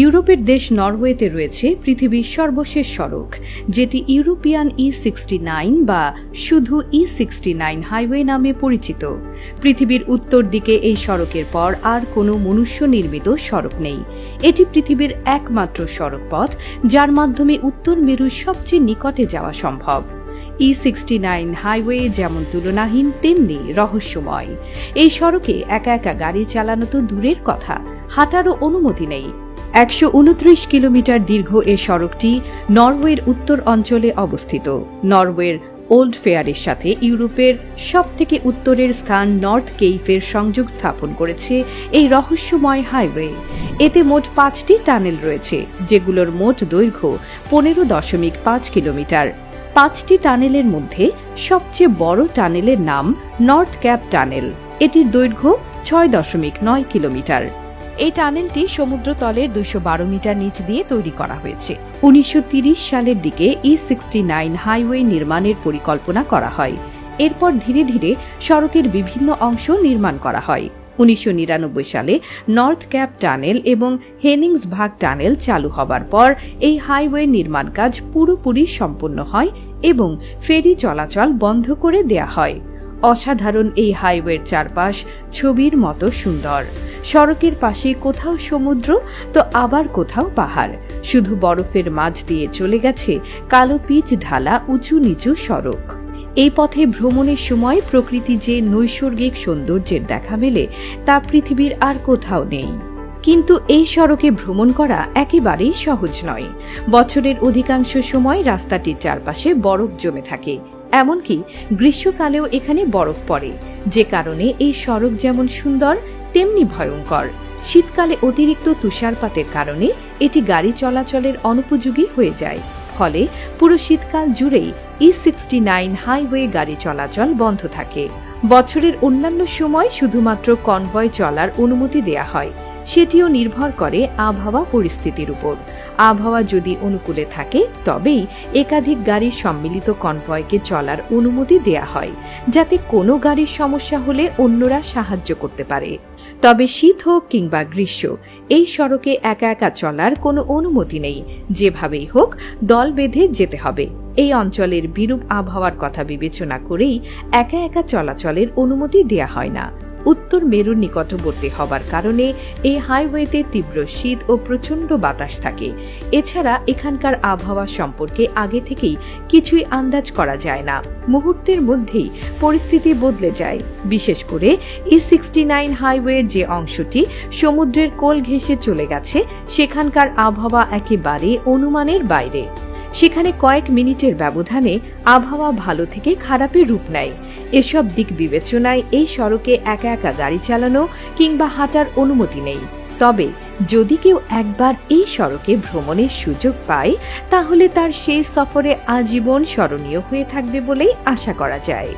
ইউরোপের দেশ নরওয়েতে রয়েছে পৃথিবীর সর্বশেষ সড়ক, যেটি ইউরোপিয়ান ই সিক্সটি নাইন বা শুধু ই সিক্সটি নাইন হাইওয়ে নামে পরিচিত। পৃথিবীর উত্তর দিকে এই সড়কের পর আর কোনো মনুষ্য নির্মিত সড়ক নেই। এটি পৃথিবীর একমাত্র সড়ক পথ যার মাধ্যমে উত্তর মেরুর সবচেয়ে নিকটে যাওয়া সম্ভব। ই সিক্সটি নাইন হাইওয়ে যেমন তুলনাহীন, তেমনি রহস্যময়। এই সড়কে একা একা গাড়ি চালানো তো দূরের কথা, হাঁটারও অনুমতি নেই। একশো উনত্রিশ কিলোমিটার দীর্ঘ এ সড়কটি নরওয়ের উত্তর অঞ্চলে অবস্থিত। নরওয়ের ওল্ড ফেয়ারের সাথে ইউরোপের সবথেকে উত্তরের স্থান নর্থ কেইফের সংযোগ স্থাপন করেছে এই রহস্যময় হাইওয়ে। এতে মোট পাঁচটি টানেল রয়েছে, যেগুলোর মোট দৈর্ঘ্য পনেরো দশমিক পাঁচ কিলোমিটার। পাঁচটি টানেলের মধ্যে সবচেয়ে বড় টানেলের নাম নর্থ ক্যাপ টানেল। এটির দৈর্ঘ্য ছয় দশমিক নয় কিলোমিটার। এই টানেলটি সমুদ্রতলের দুশো বারো মিটার নিচ দিয়ে তৈরি করা হয়েছে। উনিশশো সালের দিকে ই সিক্সটি নাইন হাইওয়ে নির্মাণের পরিকল্পনা করা হয়। এরপর ধীরে ধীরে সড়কের বিভিন্ন অংশ নির্মাণ করা হয়। উনিশশো নিরানব্বই সালে নর্থ ক্যাপ টানেল এবং হেনিংস ভাগ টানেল চালু হবার পর এই হাইওয়ে নির্মাণ কাজ পুরোপুরি সম্পন্ন হয় এবং ফেরি চলাচল বন্ধ করে দেয়া হয়। অসাধারণ এই হাইওয়ের চারপাশ ছবির মতো সুন্দর। সড়কের পাশে কোথাও সমুদ্র, তো আবার কোথাও পাহাড়। শুধু বরফের মাঝ দিয়ে চলে গেছে কালো পিচ ঢালা উঁচু নিচু সড়ক। এই পথে ভ্রমণের সময় প্রকৃতি যে নৈসর্গিক সৌন্দর্যের দেখা মেলে, তা পৃথিবীর আর কোথাও নেই। কিন্তু এই সড়কে ভ্রমণ করা একেবারেই সহজ নয়। বছরের অধিকাংশ সময় রাস্তাটির চারপাশে বরফ জমে থাকে। এমনকি গ্রীষ্মকালেও এখানে বরফ পড়ে। যে কারণে এই সড়ক যেমন সুন্দর, তেমনি ভয়ঙ্কর। শীতকালে অতিরিক্ত তুষারপাতের কারণে এটি গাড়ি চলাচলের অনুপযোগী হয়ে যায়। ফলে পুরো শীতকাল জুড়েই ই সিক্সটি নাইন হাইওয়ে গাড়ি চলাচল বন্ধ থাকে। বছরের অন্যান্য সময় শুধুমাত্র কনভয় চলার অনুমতি দেয়া হয়। সেটিও নির্ভর করে আবহাওয়া পরিস্থিতির উপর। আবহাওয়া যদি অনুকূলে থাকে, তবেই একাধিক গাড়ির সম্মিলিত কনভয়কে চলার অনুমতি দেয়া হয়, যাতে কোনো গাড়ির সমস্যা হলে অন্যরা সাহায্য করতে পারে। তবে শীত হোক কিংবা গ্রীষ্ম, এই সড়কে একা একা চলার কোনো অনুমতি নেই। যেভাবেই হোক, দল বেঁধে যেতে হবে। এই অঞ্চলের বিরূপ আবহাওয়ার কথা বিবেচনা করেই একা একা চলাচলের অনুমতি দেয়া হয় না। উত্তর মেরুর নিকটবর্তী হবার কারণে এই হাইওয়েতে তীব্র শীত ও প্রচণ্ড বাতাস থাকে। এছাড়া এখানকার আবহাওয়া সম্পর্কে আগে থেকেই কিছুই আন্দাজ করা যায় না। মুহূর্তের মধ্যেই পরিস্থিতি বদলে যায়। বিশেষ করে ই সিক্সটি নাইন হাইওয়ের যে অংশটি সমুদ্রের কোল ঘেঁষে চলে গেছে, সেখানকার আবহাওয়া একেবারে অনুমানের বাইরে। সেখানে কয়েক মিনিটের ব্যবধানে আবহাওয়া ভালো থেকে খারাপে রূপ নেয়। এসব দিক বিবেচনায় এই সড়কে একা একা গাড়ি চালানো কিংবা হাঁটার অনুমতি নেই। তবে যদি কেউ একবার এই সড়কে ভ্রমণের সুযোগ পায়, তাহলে তার সেই সফরে আজীবন স্মরণীয় হয়ে থাকবে বলেই আশা করা যায়।